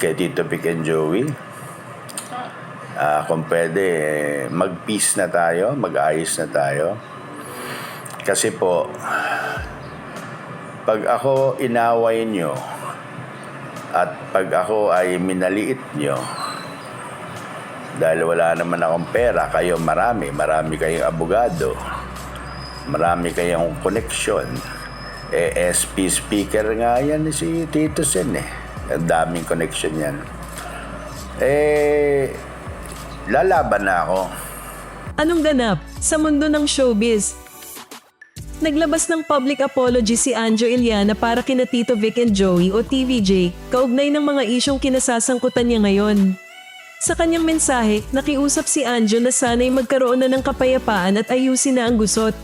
kay Tito Vic and Joey. Ah, kung pwede, eh, mag-peace na tayo, mag-ayos na tayo. Kasi po, pag ako inaway nyo, at pag ako ay minaliit nyo, dahil wala naman akong pera, kayo marami, marami kayong abogado, marami kayong koneksyon. Eh, SP speaker nga yan si Tito Sen eh. Ang daming koneksyon yan. Eh, lalaban na ako. Anong ganap sa mundo ng showbiz? Naglabas ng public apology si Anjo Iliana para kina Tito Vic and Joey o TVJ kaugnay ng mga isyong kinasasangkutan niya ngayon. Sa kanyang mensahe, nakiusap si Anjo na sana'y magkaroon na ng kapayapaan at ayusin na ang gusot.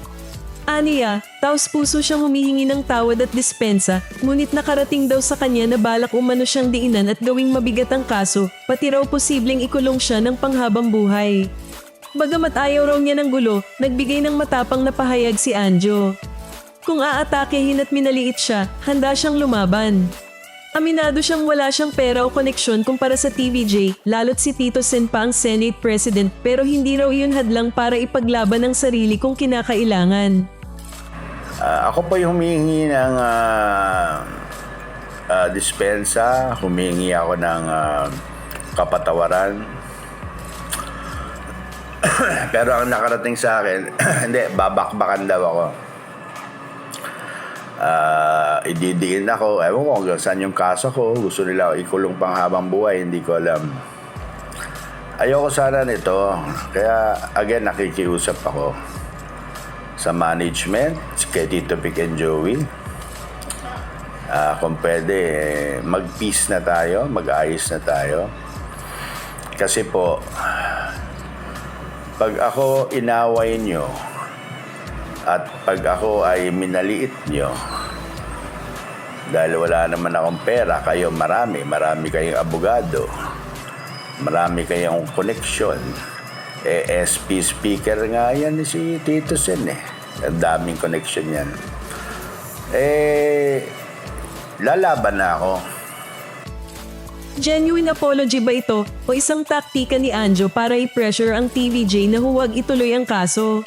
Aniya, taos puso siyang humihingi ng tawad at dispensa, ngunit nakarating daw sa kanya na balak umano siyang diinan at gawing mabigat ang kaso, pati raw posibleng ikulong siya ng panghabang buhay. Bagamat ayaw raw niya ng gulo, nagbigay ng matapang na pahayag si Anjo. Kung aatakehin at minaliit siya, handa siyang lumaban. Aminado siyang wala siyang pera o koneksyon kumpara sa TVJ, lalo't si Tito Sen pa ang Senate President pero hindi raw iyon hadlang para ipaglaban ang sarili kung kinakailangan. Ah, ako po yung humihingi ng ah, ah, dispensa, humihingi ako ng ah, kapatawaran. Pero ang nakarating sa akin, hindi, babakbakan daw ako. Ah, ididiin ako. Ewan ko hanggang saan yung kaso ko. Gusto nila ako ikulong pang habang buhay. Hindi ko alam. Ayoko sana nito. Kaya, again, nakikiusap ako sa management, kay Tito Vic and Joey. Ah, kung pwede, mag-peace na tayo, mag-ayos na tayo. Kasi po, pag ako inaway nyo, at pag ako ay minaliit nyo, dahil wala naman akong pera, kayo marami, marami kayong abogado, marami kayong koneksyon. Eh, SP speaker nga yan si Tito Sen eh. Ang daming koneksyon yan. Eh, lalaban na ako. Genuine apology ba ito o isang taktika ni Anjo para i-pressure ang TVJ na huwag ituloy ang kaso?